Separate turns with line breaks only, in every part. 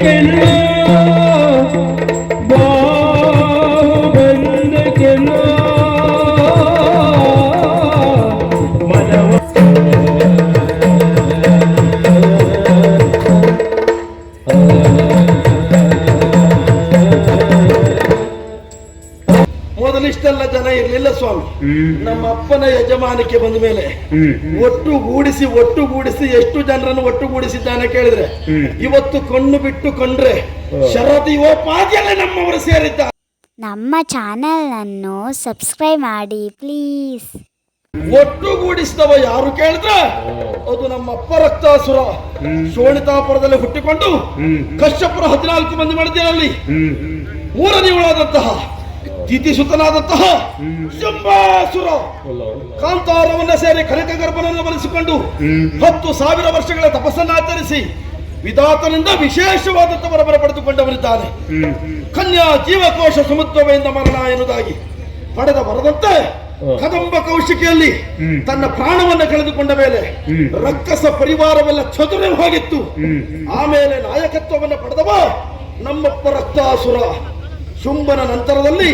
ಕೆನ್ನ
ಇರ್ಲಿಲ್ಲ ಸ್ವಾಮಿ. ನಮ್ಮ ಅಪ್ಪನ ಯಜಮಾನಿಕೆ ಬಂದ ಮೇಲೆ ಒಟ್ಟುಗೂಡಿಸಿ ಒಟ್ಟುಗೂಡಿಸಿ ಎಷ್ಟು ಜನರನ್ನು ಒಟ್ಟುಗೂಡಿಸಿದ್ದಾನೆ ಕೇಳಿದ್ರೆ ಇವತ್ತು ಕಣ್ಣು ಬಿಟ್ಟು ಕಂಡ್ರೆ ಶರದಿಯೋಪಾದಿಯಲ್ಲೇ ನಮ್ಮವರು ಸೇರಿದ್ದ
ನಮ್ಮ ಚಾನಲನ್ನು ಸಬ್ಸ್ಕ್ರೈಬ್ ಮಾಡಿ ಪ್ಲೀಸ್
ಒಟ್ಟುಗೂಡಿಸಿದವ ಯಾರು ಕೇಳಿದ್ರೆ ಅದು ನಮ್ಮ ಅಪ್ಪ ರಕ್ತಾಸುರ. ಶೋಣಿತಾಪುರದಲ್ಲಿ ಹುಟ್ಟಿಕೊಂಡು ಕಶ್ಯಪುರ ಹದಿನಾಲ್ಕು ಮಂದಿ ಮೂರನೇ ಮೂರನೆಯವಳಾದಂತಹ ತಿಥಿಸುತನಾದಂತಹ ಶಂಬಾಸುರ ಕಾಂತಾರವನ್ನ ಸೇರಿ ಕನಕ ಗರ್ಭನನ್ನು ಬಲಿಸಿಕೊಂಡು ಹತ್ತು ಸಾವಿರ ವರ್ಷಗಳ ತಪಸ್ಸನ್ನಾಚರಿಸಿ ವಿಧಾತನಿಂದ ವಿಶೇಷವಾದಂತಹ ವರಬರ ಪಡೆದುಕೊಂಡವರಿದ್ದಾನೆ ಕನ್ಯಾ ಜೀವಕೋಶ ಸಮತ್ವವೆಂದ ಮರಣ ಎನ್ನುವುದಾಗಿ ಪಡೆದ ವರದಂತೆ ಕದಂಬ ಕೌಶಿಕೆಯಲ್ಲಿ ತನ್ನ ಪ್ರಾಣವನ್ನು ಕಳೆದುಕೊಂಡ ಮೇಲೆ ರಕ್ಕಸ ಪರಿವಾರವೆಲ್ಲ ಚದುರಿ ಹೋಗಿತ್ತು. ಆಮೇಲೆ ನಾಯಕತ್ವವನ್ನ ಪಡೆದವ ನಮ್ಮಪ್ಪ ರಕ್ತಾಸುರ. ಶುಂಭನ ನಂತರದಲ್ಲಿ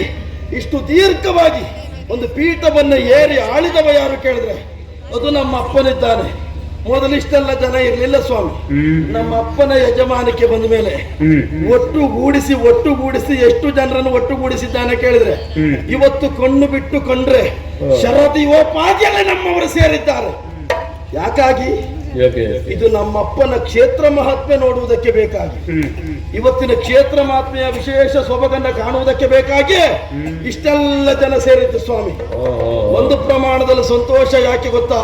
ಇಷ್ಟು ದೀರ್ಘವಾಗಿ ಒಂದು ಪೀಠವನ್ನು ಏರಿ ಆಳಿದವ ಯಾರು ಕೇಳಿದ್ರೆ? ಅದು ನಮ್ಮ ಅಪ್ಪನಿದ್ದಾನೆ. ಮೊದಲಿಷ್ಟೆಲ್ಲ ಜನ ಇರಲಿಲ್ಲ ಸ್ವಾಮಿ. ನಮ್ಮ ಅಪ್ಪನ ಯಜಮಾನಿಕೆ ಬಂದ ಮೇಲೆ ಒಟ್ಟುಗೂಡಿಸಿ ಒಟ್ಟುಗೂಡಿಸಿ ಎಷ್ಟು ಜನರನ್ನು ಒಟ್ಟುಗೂಡಿಸಿದ್ದಾನೆ ಕೇಳಿದ್ರೆ? ಇವತ್ತು ಕಣ್ಣು ಬಿಟ್ಟು ಕಂಡ್ರೆ ಶರದಿಯೋಪಾದಿಯಲ್ಲೇ ನಮ್ಮವರು ಸೇರಿದ್ದಾರೆ. ಯಾಕಾಗಿ? ಇದು ನಮ್ಮಪ್ಪನ ಕ್ಷೇತ್ರ ಮಹಾತ್ಮೆ ನೋಡುವುದಕ್ಕೆ ಬೇಕಾಗಿ. ಇವತ್ತಿನ ಕ್ಷೇತ್ರ ಮಹಾತ್ಮೆಯ ವಿಶೇಷ ಸೊಬಗನ್ನ ಕಾಣುವುದಕ್ಕೆ ಬೇಕಾಗಿ ಇಷ್ಟೆಲ್ಲ ಜನ ಸೇರಿತ್ತು ಸ್ವಾಮಿ. ಒಂದು ಪ್ರಮಾಣದಲ್ಲಿ ಸಂತೋಷ ಯಾಕೆ ಗೊತ್ತಾ?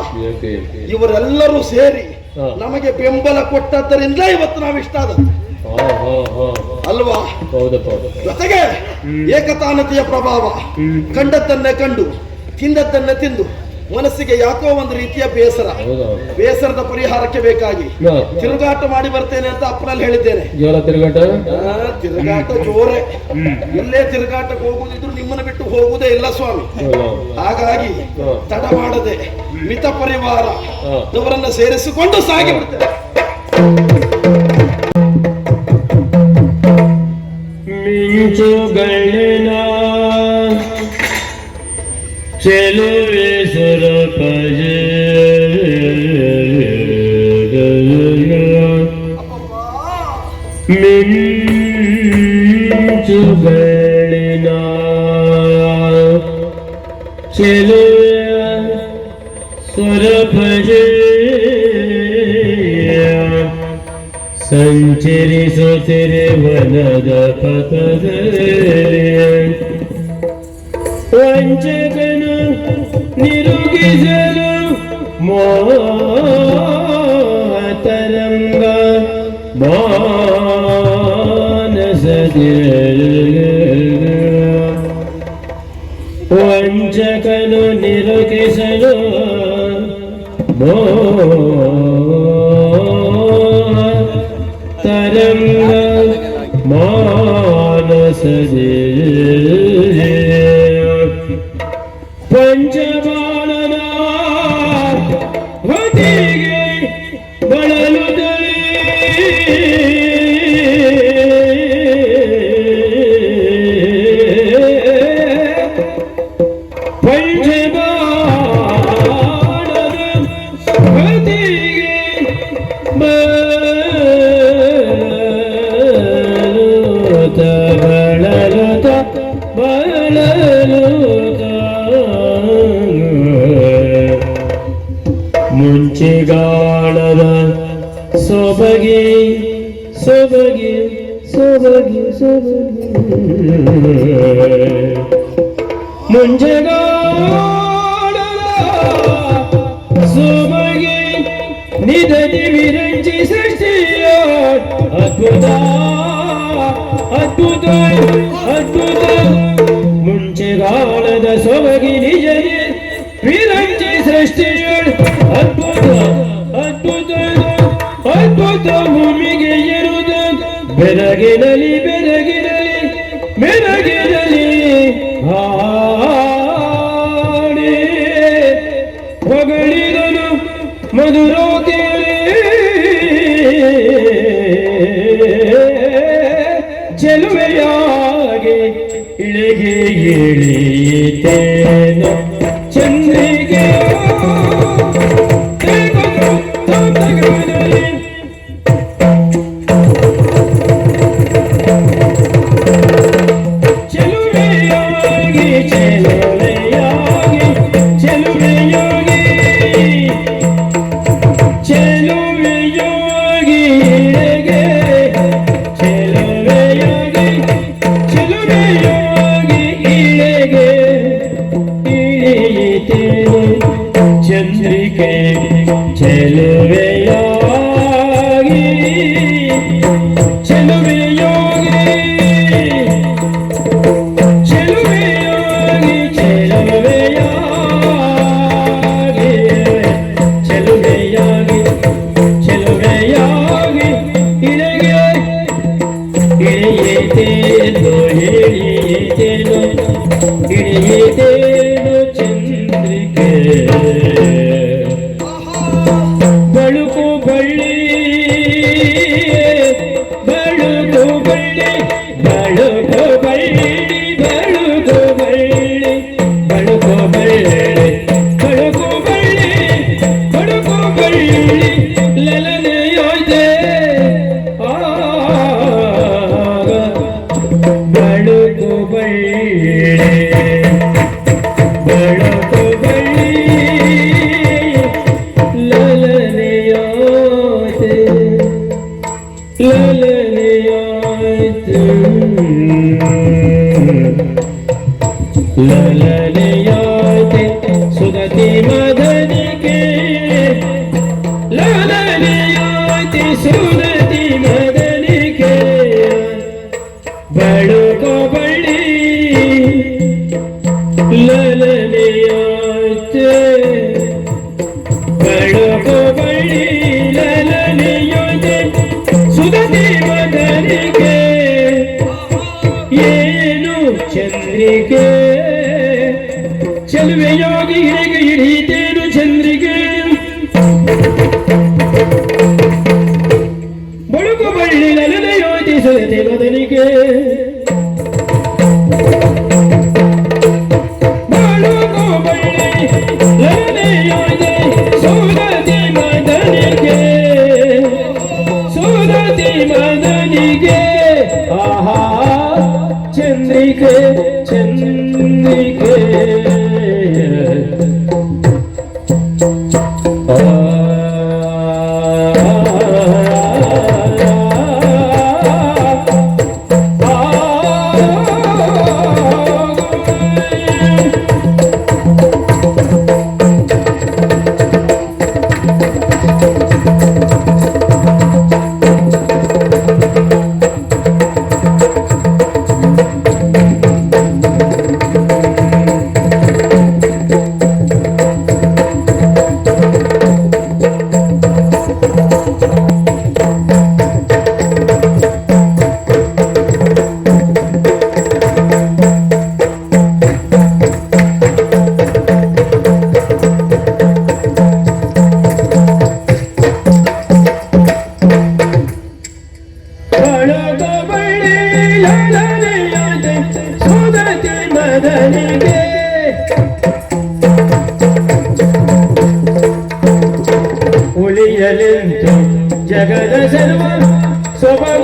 ಇವರೆಲ್ಲರೂ ಸೇರಿ ನಮಗೆ ಬೆಂಬಲ ಕೊಟ್ಟದ್ದರಿಂದ ಇವತ್ತು ನಾವು ಇಷ್ಟ ಆದದ್ದು ಅಲ್ವಾ? ಜೊತೆಗೆ ಏಕತಾನತೆಯ ಪ್ರಭಾವ. ಕಂಡದ್ದನ್ನೇ ಕಂಡು ತಿಂದದ್ದನ್ನೇ ತಿಂದು ಮನಸ್ಸಿಗೆ ಯಾಕೋ ಒಂದು ರೀತಿಯ ಬೇಸರ. ಬೇಸರದ ಪರಿಹಾರಕ್ಕೆ ಬೇಕಾಗಿ. ತಿರುಗಾಟ ಮಾಡಿ ಬರ್ತೇನೆ ಅಂತ ಅಪ್ಪನಲ್ಲಿ ಹೇಳಿದ್ದೇನೆ.
ಜೋರ ತಿರುಗಾಟ?
ತಿರುಗಾಟ ಜೋರೆ. ಎಲ್ಲೇ ತಿರುಗಾಟಕ್ಕೆ ಹೋಗುದಿದ್ರು ನಿಮ್ಮನ್ನ ಬಿಟ್ಟು ಹೋಗುವುದೇ ಇಲ್ಲ ಸ್ವಾಮಿ. ಹಾಗಾಗಿ. ತಡ ಮಾಡದೆ ಮಿತ ಪರಿವಾರ. ಇವರನ್ನ ಸೇರಿಸಿಕೊಂಡು ಸಾಗಿ ಬಿಡ್ತೇನೆ.
ಚೆಲುವೆ ಮಿಂಚುಗಳಿನ ಚೆಲುವೆ ಸುರಭಜ ಸಂಚರಿಸುತ್ತಿರೆ ವನದ ಪಥದಲ್ಲಿ ವಂಚಕನು ನಿರುಗಿಸಲು ಮಾನಸದ ವಂಚಕನು ನಿರುಗಿಸಲು ಮೋ ತರಂಗ ಮುಂಚೆಗಾಳದ ಸೊಬಗಿ ಸೊಬಗಿ ಸೊಬಗಿ ಸೊಬಗಿ. ಮುಂಜೆಗಾಳದ ಸೊಬಗಿ ನಿಧಿ ವಿರಂಜಿ ಸೃಷ್ಟಿಯ, ಅದ್ಭುತ ಅದ್ಭುತ ಅದ್ಭುತ. ಮುಂಚೆಗಾಲದ ಸೊಬಗಿ ಬೆರಗಿರಲಿ ಬೆರಗಿರಲಿ ಬೆರಗಿರಲಿ ಹಾಡಿ. ಹೊಗಳಿದನು ಕೇಳಿ. ಚೆಲುವೆಯಾಗಿ ಇಳಿಗೆ ಇಳಿಯಿತೇನು ಹಿಡಿಯಿತೇನು ಹಿಡಿಯಿತೇನು ಹಿಡಿಯಿತ ಸುರತಿ ಮಗನಿಗೆ ಬೆಳಕೋ ಬಳ್ಳಿ ಲಲನೆಯಾಚೆ ಬೆಳಕೋ ಬಳ್ಳಿ ಲಲನೆಯಾಚೆ ಸುರತಿ ಮಗನಿಗೆ ಏನು ಚಂದ್ರಿಕೆ ಚಲುವೆ ಯೋಗಿ ಹಿಡಿಗೆ ಹಿಡಿತೇನು ಚಂದ್ರಿಕೆ ಮದನಿಗೆ ಉಳಿಯಲೆಂದು ಜಗದ ಸರ್ವ ಸ್ವಭಾವ.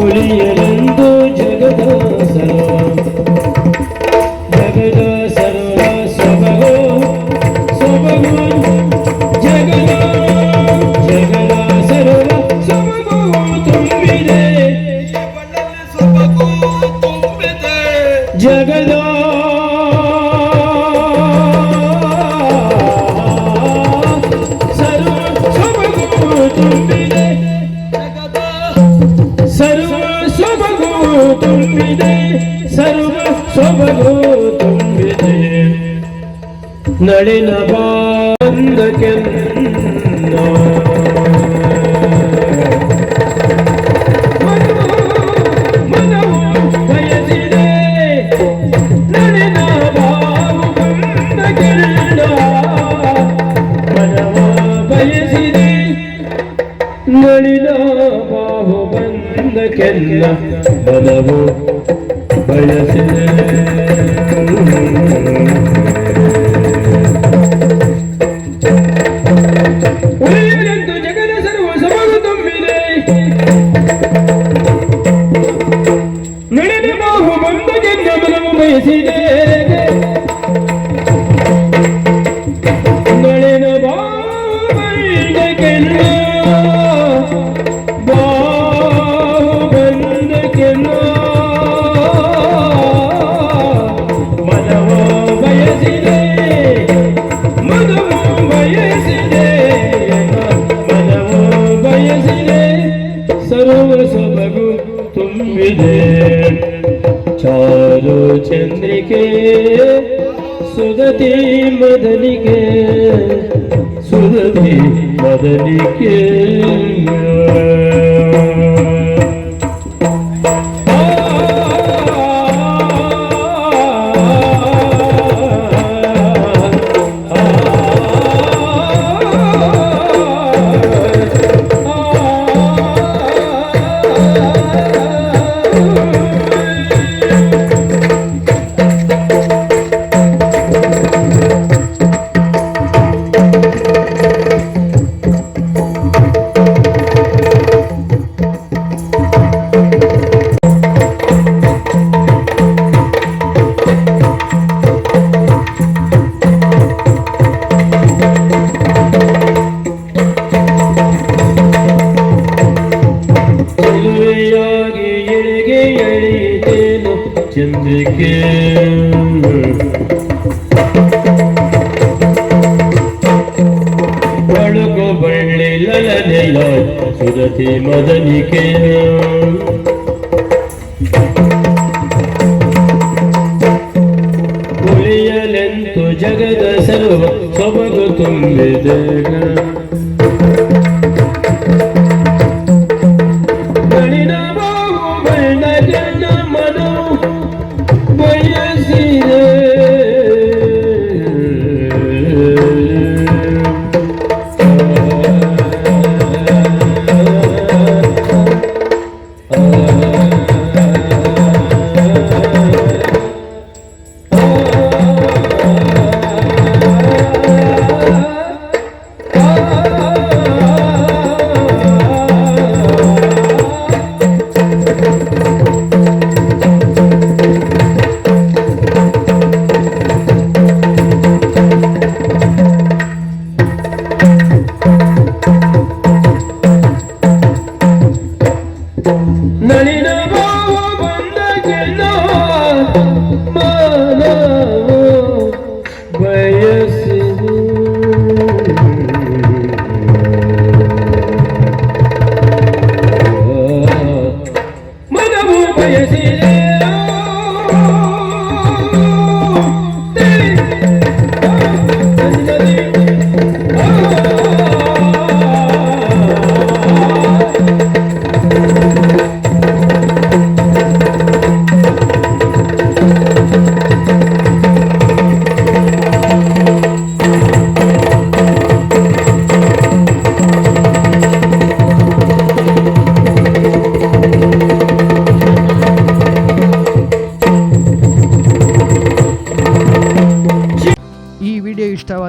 ಒಳಿಯಲೆಂದು ಜಗದ ಸಲ ನಳಿನ ಬಾಂದ ಕೆನ್ನ ನಳಿನ ಬಾಹು ಬಂದ ಕೆಲ್ಲ ಬಲವು ಬಯಸಿದೆ. ಚಂದ್ರಿಕೆ ಸುಗತಿ ಮದನಿಗೆ. ಸುಗತಿ ಮದನಿಗೆ. ಚಂದ್ರಿಕೆ ಬಳುಕು ಬಳ್ಳಿ ಲಲನೆಯ ಸುರತಿ ಮದನಿಕೆ ಉಳಿಯಲೆಂತು ಜಗದ ಸರ್ವ ಸೊಬಗು ತುಂಬಿದೆ.